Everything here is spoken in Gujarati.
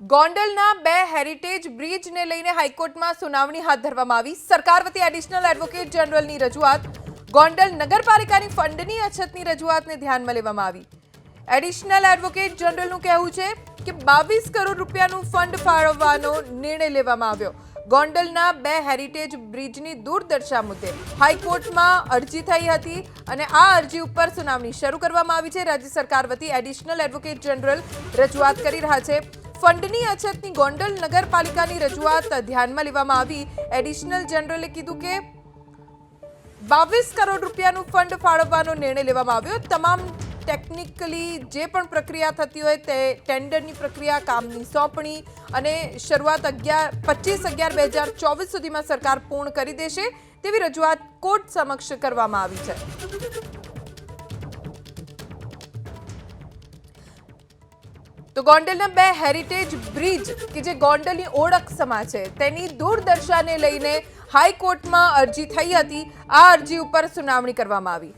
ગોંડલના બે હેરિટેજ બ્રિજને લઈને હાઈકોર્ટમાં સુનાવણી હાથ ધરવામાં આવી. સરકાર વતી એડિશનલ એડવોકેટ જનરલની રજૂઆત. ગોંડલ નગરપાલિકાની ફંડની અછતની રજૂઆતને ધ્યાનમાં લેવામાં આવી. એડિશનલ એડવોકેટ જનરલનું કહેવું છે કે બાવીસ કરોડ રૂપિયાનું ફંડ ફાળવવાનો નિર્ણય લેવામાં આવ્યો. ગોંડલના બે હેરિટેજ બ્રિજની દૂરદર્શા મુદ્દે હાઈકોર્ટમાં અરજી થઈ હતી અને આ અરજી ઉપર સુનાવણી શરૂ કરવામાં આવી છે. રાજ્ય સરકાર વતી એડિશનલ એડવોકેટ જનરલ રજૂઆત કરી રહ્યા છે. ફંડની અછતની ગોંડલ નગરપાલિકાની રજૂઆત ધ્યાનમાં લેવામાં આવી. એડિશનલ જનરલે કીધું કે બાવીસ કરોડ રૂપિયાનું ફંડ ફાળવવાનો નિર્ણય લેવામાં આવ્યો. તમામ ટેકનિકલી જે પણ પ્રક્રિયા થતી હોય તે ટેન્ડરની પ્રક્રિયા, કામની સોંપણી અને શરૂઆત અગિયાર, પચીસ અગિયાર બે હજાર ચોવીસ સુધીમાં સરકાર પૂર્ણ કરી દેશે તેવી રજૂઆત કોર્ટ સમક્ષ કરવામાં આવી છે. તો ગોંડલના બે હેરિટેજ બ્રિજ કે જે ગોંડલની ઓળખ સમા છે, તેની દૂરદર્શાને લઈને હાઈકોર્ટમાં અરજી થઈ હતી. આ અરજી ઉપર સુનાવણી કરવામાં આવી.